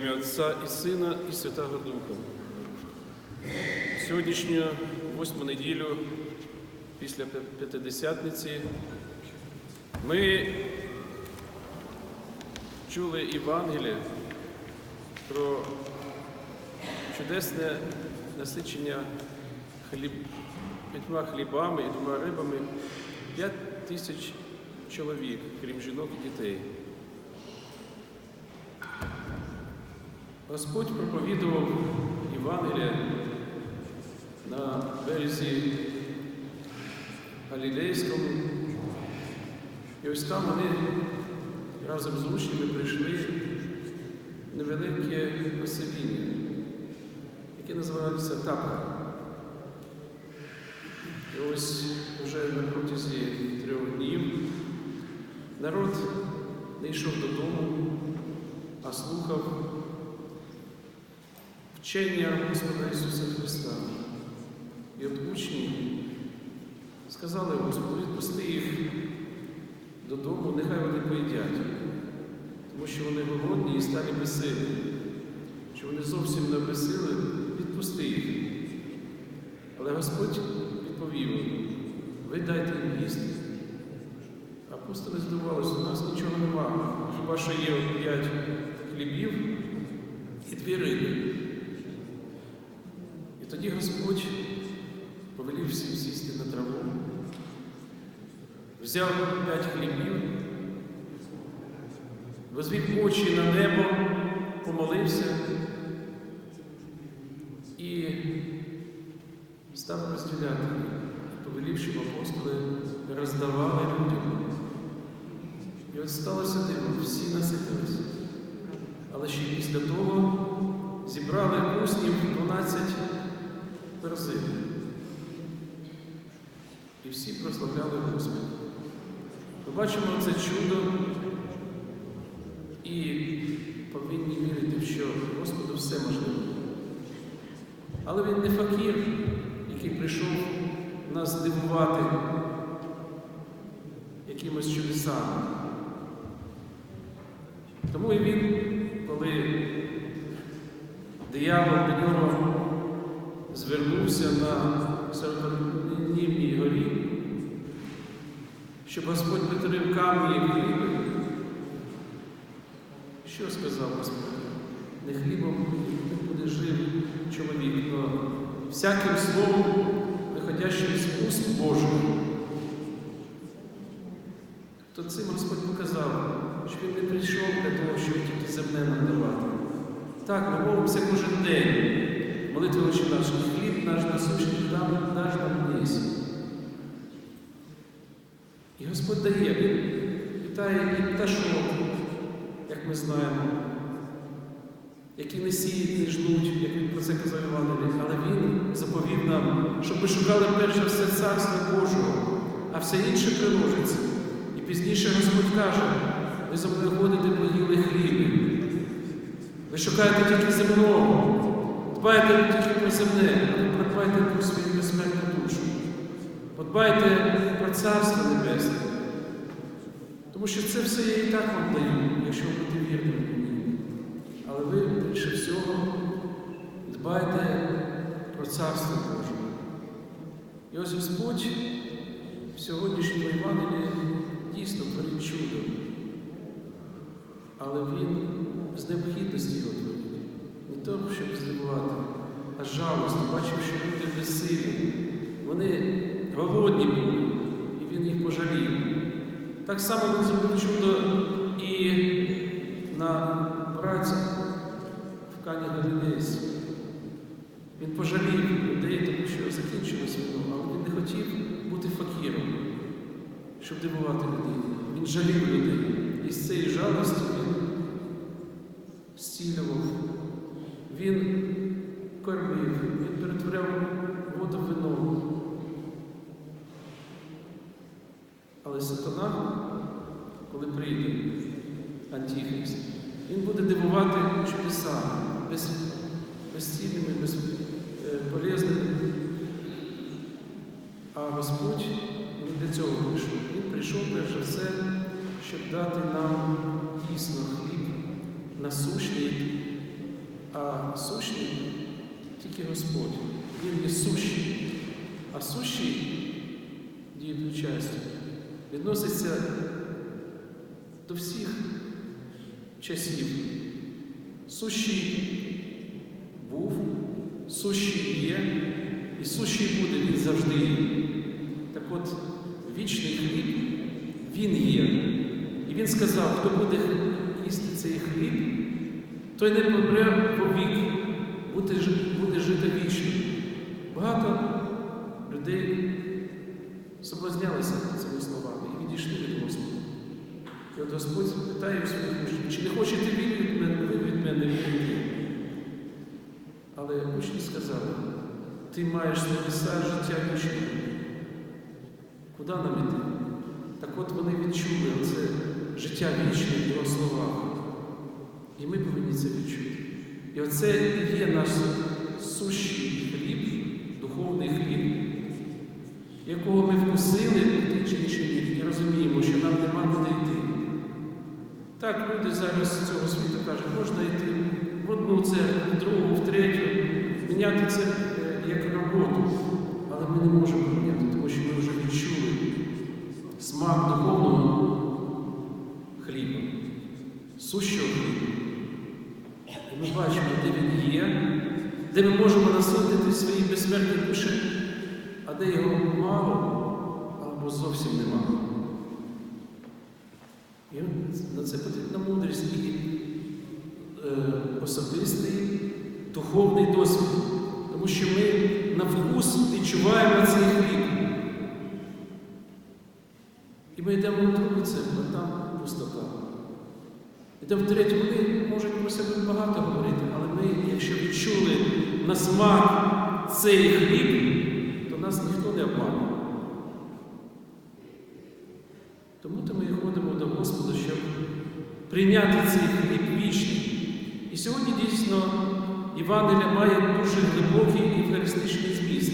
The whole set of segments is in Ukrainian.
Отця і Сина, і Святого Духа. Сьогоднішню восьму неділю після П'ятидесятниці ми чули Євангеліє про чудесне насичення хліб, п'ятьма хлібами і двома рибами п'ять тисяч чоловік, крім жінок і дітей. Господь проповідував Євангелія на березі Галілейському. І ось там вони разом з учнями прийшли в невелике посеління, яке називається Тапа. І ось вже на протязі трьох днів народ не йшов додому, а слухав вчення Господа Ісуса Христа. І от учні сказали Господу, відпусти їх додому, нехай вони поїдять, тому що вони голодні і стали безсилі. Що вони зовсім не безсили, відпусти їх. Але Господь відповів, ви дайте їм їсти. Апостоли здивувалися, у нас нічого немає, хіба що є п'ять хлібів і дві риби. Тоді Господь повелів всім сісти на траву, взяв п'ять хлібів, возвів очі на небо, помолився і став розділяти, повелів, щоб апостоли роздавали людям. І от сталося диво, всі наситилися. Але ще після того зібрали уснів 12 перзин. І всі прославляли Господа. Ми бачимо це чудо і повинні вірити, що Господу все можливо. Але він не факір, який прийшов нас здивувати якимось чудесами. Тому і він, коли диявол до нього звернувся на Сарконімній горі, щоб Господь притворив камні хліби, що сказав Господь? Не хлібом буде жив чоловік, але всяким словом, виходящим з уст Божих. То цим Господь показав, що Він не прийшов для того, щоб тільки земне нам давати. Так, ми молимося кожен день. Молитви очі наші, хліб наш насущний дам, наш нам днесь. І Господь дає, Він вітає і пташок, як ми знаємо, які не сіють, не жнуть, як він про це казав Іванові, але Він заповів нам, щоб ми шукали перше все царство Божого, а все інше приложиться. І пізніше Господь каже, ви за мною ходите, поїли хліби. Ви шукаєте тільки земного, дбайте тільки про земне, але подбайте про свою безсмертну душу. Подбайте про Царство Небесне. Тому що це все я і так вам даю, якщо ви будете вірними мені. Але ви більше всього дбайте про Царство Боже. І ось Господь в сьогоднішньому Євангелії дійсно творить чудо. Але Він з необхідності його творить. То, щоб здивувати, а жалості, бачив, що люди безсилі. Вони голодні були, і він їх пожалів. Так само він зробив чудо і на праці в Кані Галілейській. Він пожалів людей, тому що закінчилось війну, але він не хотів бути факіром, щоб дивувати людей. Він жалів людей. І з цієї жалості він зцілював, він кормив, він перетворяв воду вино. Але сатана, коли прийде Антихрист, він буде дивувати чудеса без, безцільними, безполезними. А Господь не для цього прийшов. Він прийшов перш за все, щоб дати нам дійсно хліб насущний, а сущий тільки Господь. Він є сущий. А сущий дієвою частю відноситься до всіх часів. Сущий був, сущий є, і сущий буде він завжди. Так от, вічний хліб, він є. І він сказав, хто буде їсти цей хліб, той не помре повік, буде, буде жити вічно. Багато людей соблазнялися цими словами і відійшли від Господа. І от Господь питає у своїх учнів, чи не хочете ви від мене, ви від мене вірити? Але учні сказали, ти маєш небеса життя вічне. Куди нам іти? Так от вони відчули це життя вічне в його словах. І ми повинні це відчути. І оце є наш сущий хліб, духовний хліб, якого ми вкусили в тій чи іншій і розуміємо, що нам нема куди йти. Так, люди зараз з цього світу кажуть, можна йти в одну церкву, в другу, в третю, міняти це е, як роботу. Але ми не можемо міняти, тому що ми вже відчули смак духовного хліба, сущого хліба. І ми бачимо, де він є, де ми можемо насолодити свої безсмертні душі, а де його мало або зовсім немає. І на це потрібна мудрість і е, особистий духовний досвід. Тому що ми на вкус відчуваємо цей хліб. І ми йдемо в другу церкву, а там пустота. Йдемо в третю, вони можуть про себе багато говорити, але ми, якщо відчули на смак цей хліб, то нас ніхто не обманує. Тому то ми ходимо до Господа, щоб прийняти цей хліб вічний. І сьогодні дійсно Євангелія має дуже глибокий євхаристичний зміст.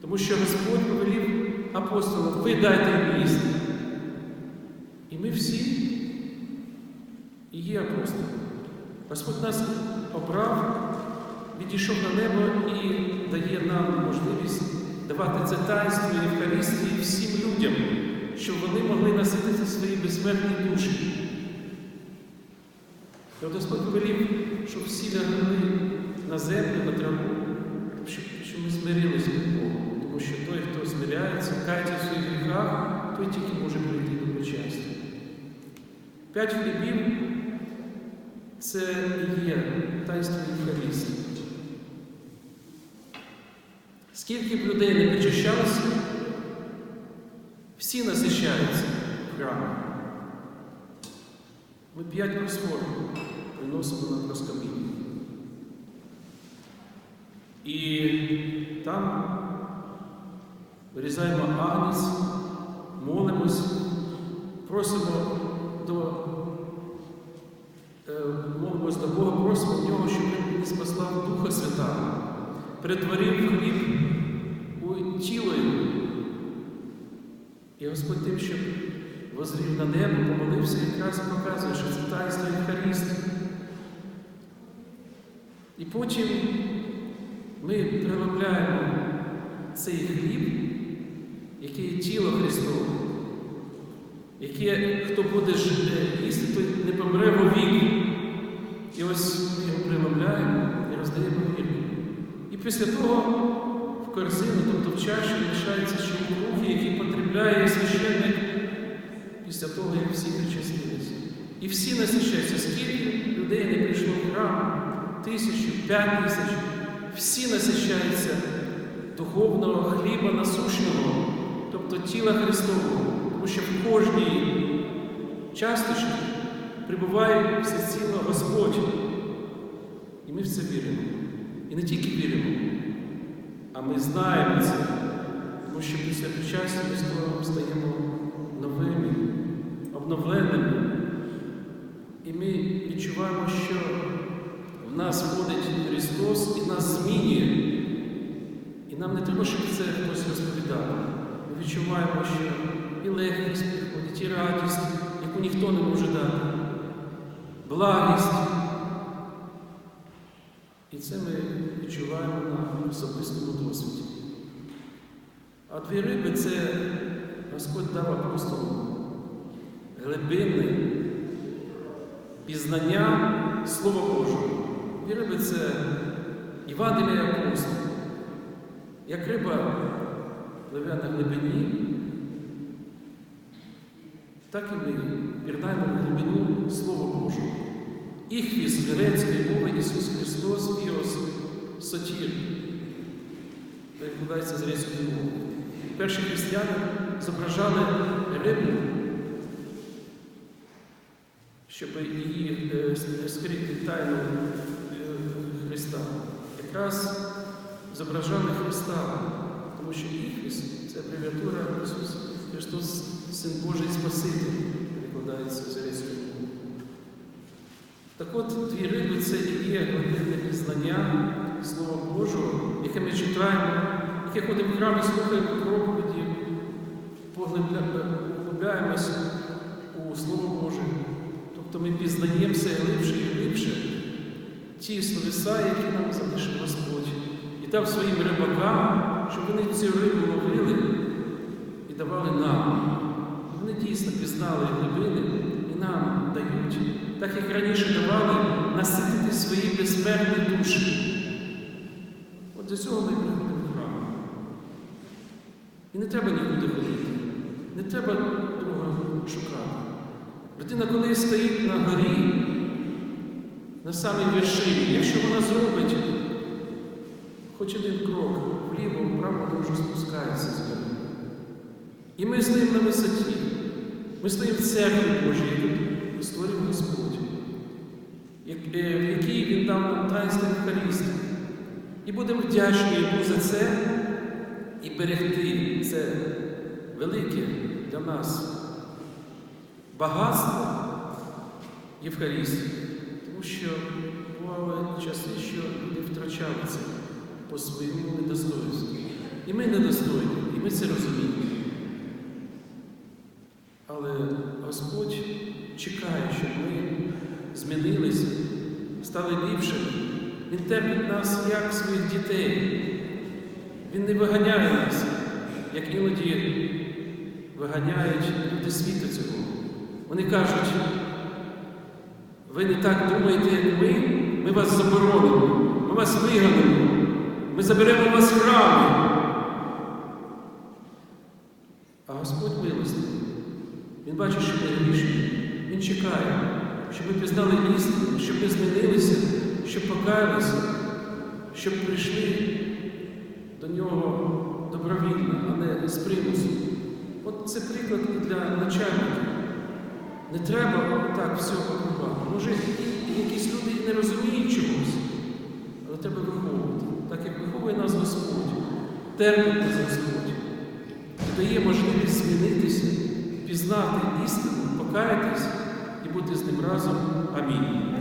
Тому що Господь повелів апостолам, ви дайте їм їсти. І ми всі і є апостоли. Господь нас обрав, відійшов на небо і дає нам можливість давати це таїнство Євхаристії всім людям, щоб вони могли наситити свої безсмертні душі. І Господь повелів, щоб всі лягли на землю, на траву, щоб, щоб ми змирилися від Бога. Тому що той, хто змиряється, кається в своїх гріхах, той тільки може прийти до причастя. П'ять хлібів це і є таїнство Євхаристії. Скільки б людей не причащалося, всі насищаються в храмі. Ми п'ять просфор приносимо на проскаміння. І там вирізаємо агнець, молимось, просимо до він спаслав Духа Святого, перетворив хліб у тіло його. І Господь тим, щоб возрів на небо, помолився якраз показує, що це таїнство Євхаристії. І потім ми прилепляємо цей хліб, який є тіло Христове, яке, хто буде жити, їсти, той не помре вовік. І ось ми його прилепляємо і роздаємо. І після того в корзину, тобто в чаші, лишається ще круги, які потребляє священник після того, як всі причастилися. І всі насичаються, скільки людей не прийшло в храм, тисячу, п'ять тисяч, всі насичаються духовного хліба насущного, тобто тіла Христового, тому що в кожній часточці прибуває всеціло Господь. Ми в це віримо. І не тільки віримо, а ми знаємо це, тому що після причастя ми стаємо новими, обновленими. І ми відчуваємо, що в нас входить Христос і нас змінює. І нам не треба, щоб це хтось розповідав. Ми відчуваємо, що і легкість приходить, і радість, яку ніхто не може дати, благість. І це ми відчуваємо на особистому досвіді. А дві риби це Господь дав апостолам глибинне пізнання Слова Божого. Дві риби це Євангелія апостолів. Як риба пливе на глибині, так і ми пірнаємо в глибину Слова Божого. Іхвіс грецької мови Ісус Христос Біос Сотір. Перекладається з грецької мови. Перші християни зображали рибу, щоб її е, скрити тайну е, Христа. Якраз зображали Христа, тому що Іхвіс це абревіатура Ісус Христос, Син Божий Спаситель, перекладається з грецької мови. Так от дві риби це і є глибинне пізнання Слова Божого, яке ми читаємо, яке ходимо в храмі, слухаємо проповіді, поглибляємося у Слово Боже. Тобто ми пізнаємо все глибше і глибше ті словеса, які нам залишив Господь, і дав своїм рибакам, щоб вони цю рибу ловили і давали нам. Вони дійсно пізнали глибини і нам дають так як раніше давали, наситити свої безсмертні душі. От до цього ми приходимо в храм. І не треба нікуди ходити, не треба друга шукати. Людина, коли стоїть на горі, на самій вершині, якщо вона зробить хоч один крок вліво, вправо, вона вже спускається з гори. І ми стоїмо на висоті, ми стоїмо в церкві Божій, яку створив Господь в якій Він дав нам таїнство Евхаристії. І будемо вдячні йому за це і берегти це велике для нас багатство Євхаристії. Тому що бували часи, що люди втрачали це по своєму недостойству. І ми недостойні, і ми це розуміємо. Але Господь чекає, щоб ми змінилися, стали ліпшими. Він терпить нас як своїх дітей. Він не виганяє нас, як іноді виганяють люди світу цього. Вони кажуть, ви не так думаєте, як ми, ми вас заборонимо, ми вас виганемо, ми заберемо вас храми. А Господь милостивий. Він бачить, що ми грішні. Він чекає щоб ми пізнали істину, щоб ми змінилися, щоб покаялися, щоб прийшли до нього добровільно, а не з примусу. От це приклад для начальників. Не треба так все покривати. Може, якісь люди не розуміють чогось, але треба виховувати. Так як виховує нас Господь, терпить нас Господь, дає можливість змінитися, пізнати істину, покаятись і бути з ним разом. Амінь.